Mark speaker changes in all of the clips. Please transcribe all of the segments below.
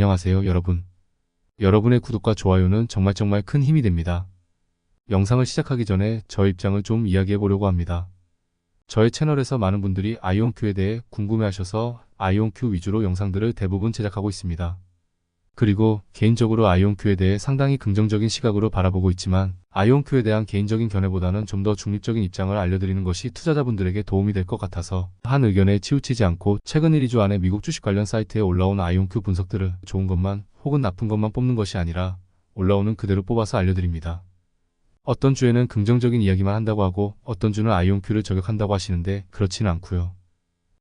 Speaker 1: 안녕하세요, 여러분. 여러분의 구독과 좋아요는 정말 정말 큰 힘이 됩니다. 영상을 시작하기 전에 저 입장을 좀 이야기해 보려고 합니다. 저의 채널에서 많은 분들이 아이온큐에 대해 궁금해 하셔서 아이온큐 위주로 영상들을 대부분 제작하고 있습니다. 그리고 개인적으로 아이온큐에 대해 상당히 긍정적인 시각으로 바라보고 있지만 아이온큐에 대한 개인적인 견해보다는 좀 더 중립적인 입장을 알려드리는 것이 투자자분들에게 도움이 될 것 같아서 한 의견에 치우치지 않고 최근 1, 2주 안에 미국 주식 관련 사이트에 올라온 아이온큐 분석들을 좋은 것만 혹은 나쁜 것만 뽑는 것이 아니라 올라오는 그대로 뽑아서 알려드립니다. 어떤 주에는 긍정적인 이야기만 한다고 하고 어떤 주는 아이온큐를 저격한다고 하시는데 그렇지는 않고요.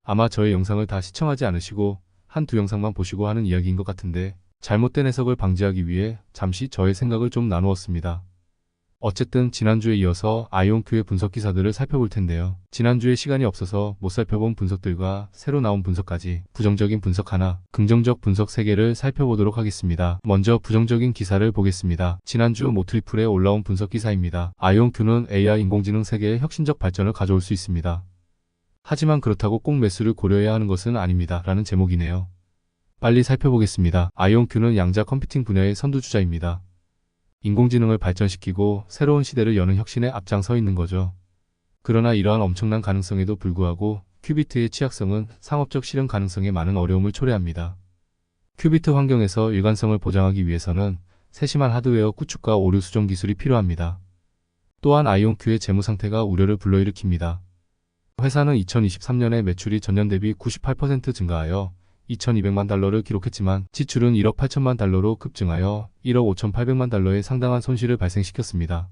Speaker 1: 아마 저의 영상을 다 시청하지 않으시고 한 두 영상만 보시고 하는 이야기인 것 같은데 잘못된 해석을 방지하기 위해 잠시 저의 생각을 좀 나누었습니다. 어쨌든 지난주에 이어서 아이온큐의 분석 기사들을 살펴볼 텐데요. 지난주에 시간이 없어서 못 살펴본 분석들과 새로 나온 분석까지 부정적인 분석 하나, 긍정적 분석 3개를 살펴보도록 하겠습니다. 먼저 부정적인 기사를 보겠습니다. 지난주 모트리플에 올라온 분석 기사입니다. 아이온큐는 AI 인공지능 세계의 혁신적 발전을 가져올 수 있습니다. 하지만 그렇다고 꼭 매수를 고려해야 하는 것은 아닙니다. 라는 제목이네요. 빨리 살펴보겠습니다. 아이온큐는 양자 컴퓨팅 분야의 선두주자입니다. 인공지능을 발전시키고 새로운 시대를 여는 혁신에 앞장서 있는 거죠. 그러나 이러한 엄청난 가능성에도 불구하고 큐비트의 취약성은 상업적 실현 가능성에 많은 어려움을 초래합니다. 큐비트 환경에서 일관성을 보장하기 위해서는 세심한 하드웨어 구축과 오류 수정 기술이 필요합니다. 또한 아이온큐의 재무 상태가 우려를 불러일으킵니다. 회사는 2023년에 매출이 전년 대비 98% 증가하여 2,200만 달러를 기록했지만 지출은 1억 8천만 달러로 급증하여 1억 5,800만 달러의 상당한 손실을 발생시켰습니다.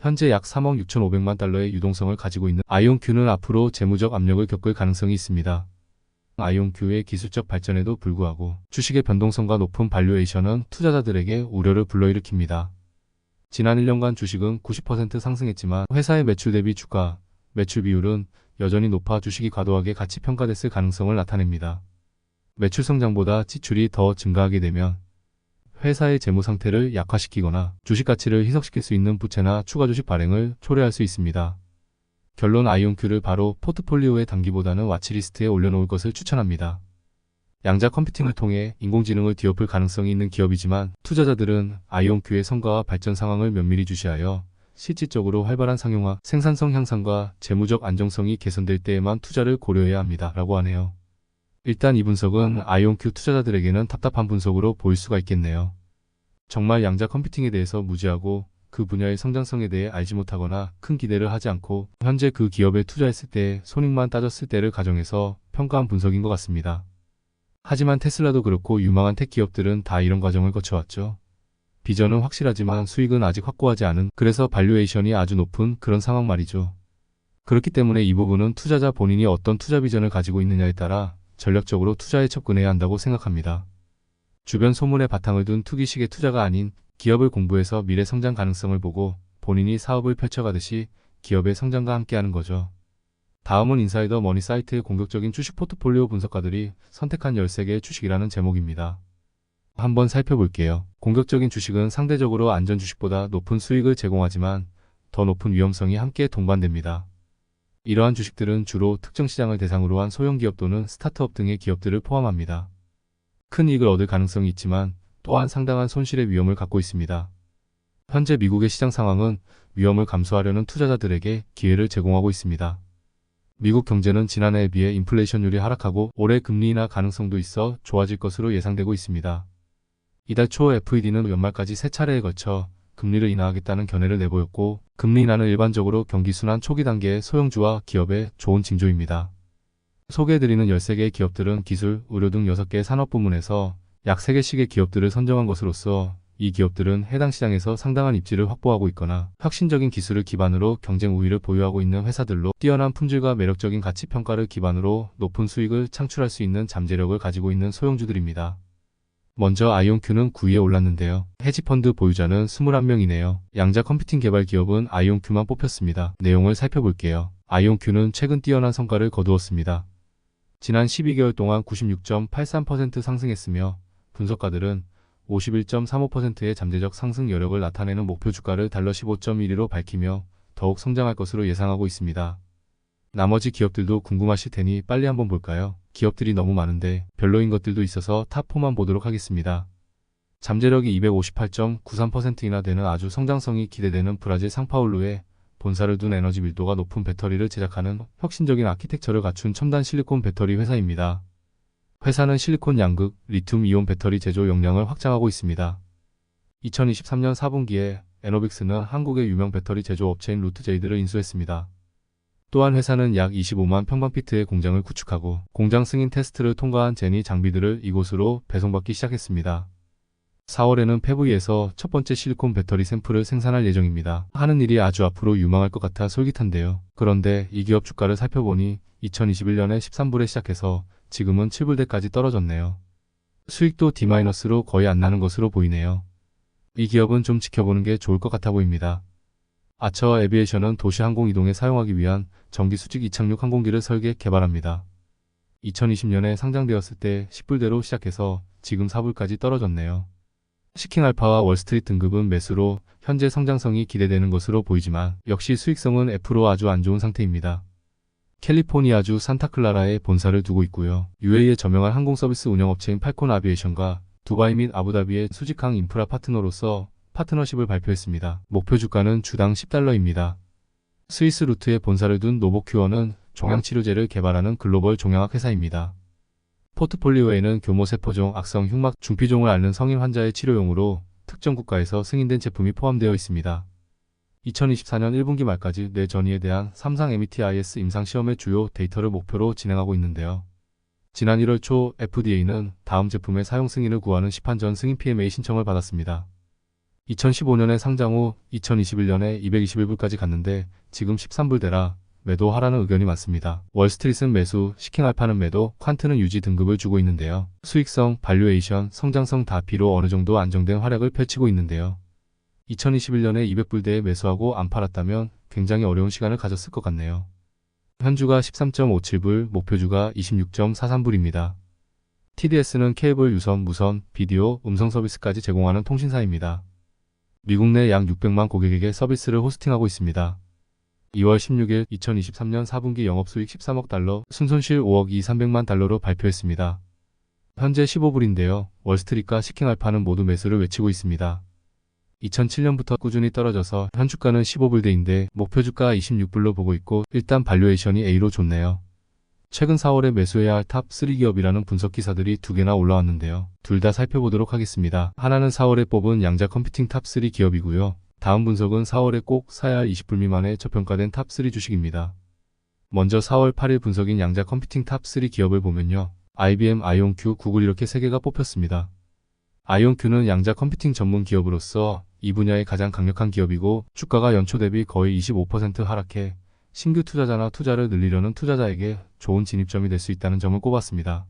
Speaker 1: 현재 약 3억 6,500만 달러의 유동성을 가지고 있는 아이온큐는 앞으로 재무적 압력을 겪을 가능성이 있습니다. 아이온큐의 기술적 발전에도 불구하고 주식의 변동성과 높은 발류에이션은 투자자들에게 우려를 불러일으킵니다. 지난 1년간 주식은 90% 상승했지만 회사의 매출 대비 주가, 매출 비율은 여전히 높아 주식이 과도하게 가치 평가됐을 가능성을 나타냅니다. 매출 성장보다 지출이 더 증가하게 되면 회사의 재무 상태를 약화시키거나 주식 가치를 희석시킬 수 있는 부채나 추가 주식 발행을 초래할 수 있습니다. 결론 아이온큐를 바로 포트폴리오에 담기보다는 와치리스트에 올려놓을 것을 추천합니다. 양자 컴퓨팅을 통해 인공지능을 뒤엎을 가능성이 있는 기업이지만 투자자들은 아이온큐의 성과와 발전 상황을 면밀히 주시하여 실질적으로 활발한 상용화, 생산성 향상과 재무적 안정성이 개선될 때에만 투자를 고려해야 합니다. 라고 하네요. 일단 이 분석은 아이온큐 투자자들에게는 답답한 분석으로 보일 수가 있겠네요. 정말 양자 컴퓨팅에 대해서 무지하고 그 분야의 성장성에 대해 알지 못하거나 큰 기대를 하지 않고 현재 그 기업에 투자했을 때 손익만 따졌을 때를 가정해서 평가한 분석인 것 같습니다. 하지만 테슬라도 그렇고 유망한 택 기업들은 다 이런 과정을 거쳐왔죠. 비전은 확실하지만 수익은 아직 확고하지 않은 그래서 발류에이션이 아주 높은 그런 상황 말이죠. 그렇기 때문에 이 부분은 투자자 본인이 어떤 투자 비전을 가지고 있느냐에 따라 전략적으로 투자에 접근해야 한다고 생각합니다. 주변 소문에 바탕을 둔 투기식의 투자가 아닌 기업을 공부해서 미래 성장 가능성을 보고 본인이 사업을 펼쳐가듯이 기업의 성장과 함께하는 거죠. 다음은 인사이더 머니 사이트의 공격적인 주식 포트폴리오 분석가들이 선택한 13개의 주식이라는 제목입니다. 한번 살펴볼게요. 공격적인 주식은 상대적으로 안전 주식보다 높은 수익을 제공하지만 더 높은 위험성이 함께 동반됩니다. 이러한 주식들은 주로 특정 시장을 대상으로 한 소형 기업 또는 스타트업 등의 기업들을 포함합니다. 큰 이익을 얻을 가능성이 있지만 또한 상당한 손실의 위험을 갖고 있습니다. 현재 미국의 시장 상황은 위험을 감수하려는 투자자들에게 기회를 제공하고 있습니다. 미국 경제는 지난해에 비해 인플레이션율이 하락하고 올해 금리 인하 가능성도 있어 좋아질 것으로 예상되고 있습니다. 이달 초 FED는 연말까지 세 차례에 걸쳐 금리를 인하하겠다는 견해를 내보였고 금리 인하는 일반적으로 경기 순환 초기 단계의 소형주와 기업의 좋은 징조입니다. 소개해드리는 13개의 기업들은 기술, 의료 등 6개의 산업 부문에서 약 3개씩의 기업들을 선정한 것으로서 이 기업들은 해당 시장에서 상당한 입지를 확보하고 있거나 혁신적인 기술을 기반으로 경쟁 우위를 보유하고 있는 회사들로 뛰어난 품질과 매력적인 가치 평가를 기반으로 높은 수익을 창출할 수 있는 잠재력을 가지고 있는 소형주들입니다. 먼저 아이온큐는 9위에 올랐는데요. 헤지펀드 보유자는 21명이네요. 양자 컴퓨팅 개발 기업은 아이온큐만 뽑혔습니다. 내용을 살펴볼게요. 아이온큐는 최근 뛰어난 성과를 거두었습니다. 지난 12개월 동안 96.83% 상승했으며 분석가들은 51.35%의 잠재적 상승 여력을 나타내는 목표 주가를 달러 15.1위로 밝히며 더욱 성장할 것으로 예상하고 있습니다. 나머지 기업들도 궁금하실 테니 빨리 한번 볼까요? 기업들이 너무 많은데 별로인 것들도 있어서 탑4만 보도록 하겠습니다. 잠재력이 258.93%이나 되는 아주 성장성이 기대되는 브라질 상파울루에 본사를 둔 에너지 밀도가 높은 배터리를 제작하는 혁신적인 아키텍처를 갖춘 첨단 실리콘 배터리 회사입니다. 회사는 실리콘 양극, 리튬 이온 배터리 제조 역량을 확장하고 있습니다. 2023년 4분기에 에노빅스는 한국의 유명 배터리 제조 업체인 루트제이드를 인수했습니다. 또한 회사는 약 25만 평방피트의 공장을 구축하고 공장 승인 테스트를 통과한 제니 장비들을 이곳으로 배송받기 시작했습니다. 4월에는 페브이에서 첫 번째 실리콘 배터리 샘플을 생산할 예정입니다. 하는 일이 아주 앞으로 유망할 것 같아 솔깃한데요. 그런데 이 기업 주가를 살펴보니 2021년에 13불에 시작해서 지금은 7불대까지 떨어졌네요. 수익도 D-로 거의 안 나는 것으로 보이네요. 이 기업은 좀 지켜보는 게 좋을 것 같아 보입니다. 아처 에비에이션은 도시 항공 이동에 사용하기 위한 전기 수직 이착륙 항공기를 설계 개발합니다. 2020년에 상장되었을 때 10불대로 시작해서 지금 4불까지 떨어졌네요. 시킹 알파와 월스트리트 등급은 매수로 현재 성장성이 기대되는 것으로 보이지만 역시 수익성은 F로 아주 안 좋은 상태입니다. 캘리포니아주 산타클라라에 본사를 두고 있고요. UAE의 저명한 항공서비스 운영업체인 팔콘 아비에이션과 두바이 및 아부다비의 수직항 인프라 파트너로서 파트너십을 발표했습니다. 목표 주가는 주당 10달러입니다. 스위스 루트에 본사를 둔 노보큐어는 종양치료제를 개발하는 글로벌 종양학 회사입니다. 포트폴리오에는 교모 세포종, 악성 흉막, 중피종을 앓는 성인 환자의 치료용으로 특정 국가에서 승인된 제품이 포함되어 있습니다. 2024년 1분기 말까지 뇌 전이에 대한 삼상 METIS 임상시험의 주요 데이터를 목표로 진행하고 있는데요. 지난 1월 초 FDA는 다음 제품의 사용 승인을 구하는 시판 전 승인 PMA 신청을 받았습니다. 2015년에 상장 후 2021년에 221불까지 갔는데 지금 13불 대라 매도하라는 의견이 많습니다. 월스트리트는 매수, 시킹 알파는 매도, 퀀트는 유지 등급을 주고 있는데요. 수익성, 발류에이션, 성장성 다 B로 어느 정도 안정된 활약을 펼치고 있는데요. 2021년에 200불대에 매수하고 안 팔았다면 굉장히 어려운 시간을 가졌을 것 같네요. 현주가 13.57불, 목표주가 26.43불입니다. TDS는 케이블 유선, 무선, 비디오, 음성 서비스까지 제공하는 통신사입니다. 미국 내 약 600만 고객에게 서비스를 호스팅하고 있습니다. 2월 16일 2023년 4분기 영업수익 13억 달러, 순손실 5억 2 300만 달러로 발표했습니다. 현재 15불인데요. 월스트리트가 시킹알파는 모두 매수를 외치고 있습니다. 2007년부터 꾸준히 떨어져서 현 주가는 15불대인데 목표 주가 26불로 보고 있고 일단 발류에이션이 A로 좋네요. 최근 4월에 매수해야 할 탑 3 기업이라는 분석 기사들이 두 개나 올라왔는데요. 둘 다 살펴보도록 하겠습니다. 하나는 4월에 뽑은 양자 컴퓨팅 탑 3 기업이고요. 다음 분석은 4월에 꼭 사야 할 20불 미만의 저평가된 탑 3 주식입니다. 먼저 4월 8일 분석인 양자 컴퓨팅 탑 3 기업을 보면요. IBM, 아이온큐, 구글 이렇게 3개가 뽑혔습니다. 아이온큐는 양자 컴퓨팅 전문 기업으로서 이 분야의 가장 강력한 기업이고 주가가 연초 대비 거의 25% 하락해 신규 투자자나 투자를 늘리려는 투자자에게 좋은 진입점이 될 수 있다는 점을 꼽았습니다.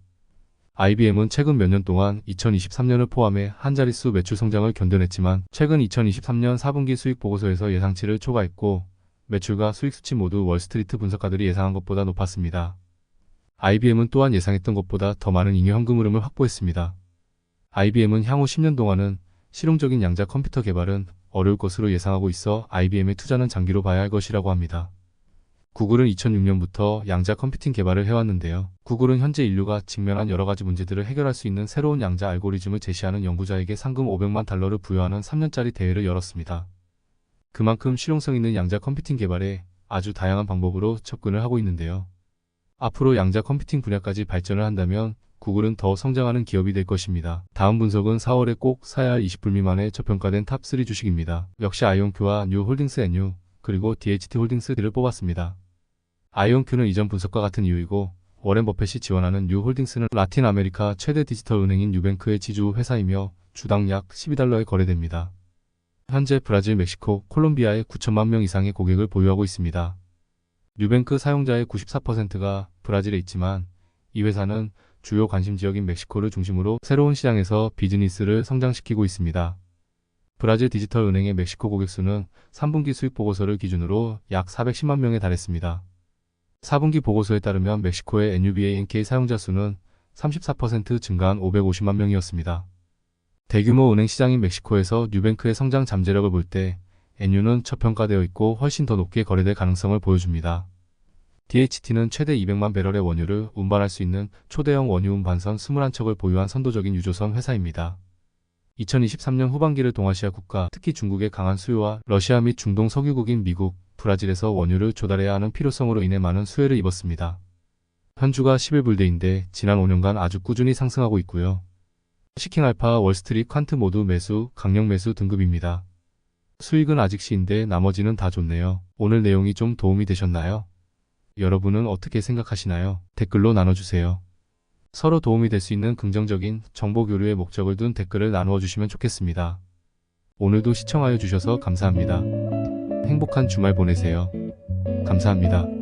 Speaker 1: IBM은 최근 몇 년 동안 2023년을 포함해 한 자릿수 매출 성장을 견뎌냈지만 최근 2023년 4분기 수익 보고서에서 예상치를 초과했고 매출과 수익 수치 모두 월스트리트 분석가들이 예상한 것보다 높았습니다. IBM은 또한 예상했던 것보다 더 많은 잉여 현금 흐름을 확보했습니다. IBM은 향후 10년 동안은 실용적인 양자 컴퓨터 개발은 어려울 것으로 예상하고 있어 IBM의 투자는 장기로 봐야 할 것이라고 합니다. 구글은 2006년부터 양자 컴퓨팅 개발을 해왔는데요. 구글은 현재 인류가 직면한 여러 가지 문제들을 해결할 수 있는 새로운 양자 알고리즘을 제시하는 연구자에게 상금 500만 달러를 부여하는 3년짜리 대회를 열었습니다. 그만큼 실용성 있는 양자 컴퓨팅 개발에 아주 다양한 방법으로 접근을 하고 있는데요. 앞으로 양자 컴퓨팅 분야까지 발전을 한다면 구글은 더 성장하는 기업이 될 것입니다. 다음 분석은 4월에 꼭 사야 할 20불 미만의 저평가된 탑3 주식입니다. 역시 아이온큐와 뉴홀딩스 NU, 그리고 DHT 홀딩스 D를 뽑았습니다. 아이온큐는 이전 분석과 같은 이유이고 워렌 버펫이 지원하는 뉴홀딩스는 라틴 아메리카 최대 디지털 은행인 뉴뱅크의 지주 회사이며 주당 약 12달러에 거래됩니다. 현재 브라질, 멕시코, 콜롬비아에 9천만 명 이상의 고객을 보유하고 있습니다. 뉴뱅크 사용자의 94%가 브라질에 있지만 이 회사는 주요 관심 지역인 멕시코를 중심으로 새로운 시장에서 비즈니스를 성장시키고 있습니다. 브라질 디지털 은행의 멕시코 고객 수는 3분기 수익 보고서를 기준으로 약 410만 명에 달했습니다. 4분기 보고서에 따르면 멕시코의 NUBA NK 사용자 수는 34% 증가한 550만 명이었습니다. 대규모 은행 시장인 멕시코에서 뉴뱅크의 성장 잠재력을 볼 때 NU는 저평가되어 있고 훨씬 더 높게 거래될 가능성을 보여줍니다. DHT는 최대 200만 배럴의 원유를 운반할 수 있는 초대형 원유 운반선 21척을 보유한 선도적인 유조선 회사입니다. 2023년 후반기를 동아시아 국가, 특히 중국의 강한 수요와 러시아 및 중동 석유국인 미국, 브라질에서 원유를 조달해야 하는 필요성으로 인해 많은 수혜를 입었습니다. 현주가 11불대인데 지난 5년간 아주 꾸준히 상승하고 있고요. 시킹 알파, 월스트리트, 퀀트 모두 매수, 강력 매수 등급입니다. 수익은 아직 시인데 나머지는 다 좋네요. 오늘 내용이 좀 도움이 되셨나요? 여러분은 어떻게 생각하시나요? 댓글로 나눠주세요. 서로 도움이 될 수 있는 긍정적인 정보 교류의 목적을 둔 댓글을 나누어 주시면 좋겠습니다. 오늘도 시청하여 주셔서 감사합니다. 행복한 주말 보내세요. 감사합니다.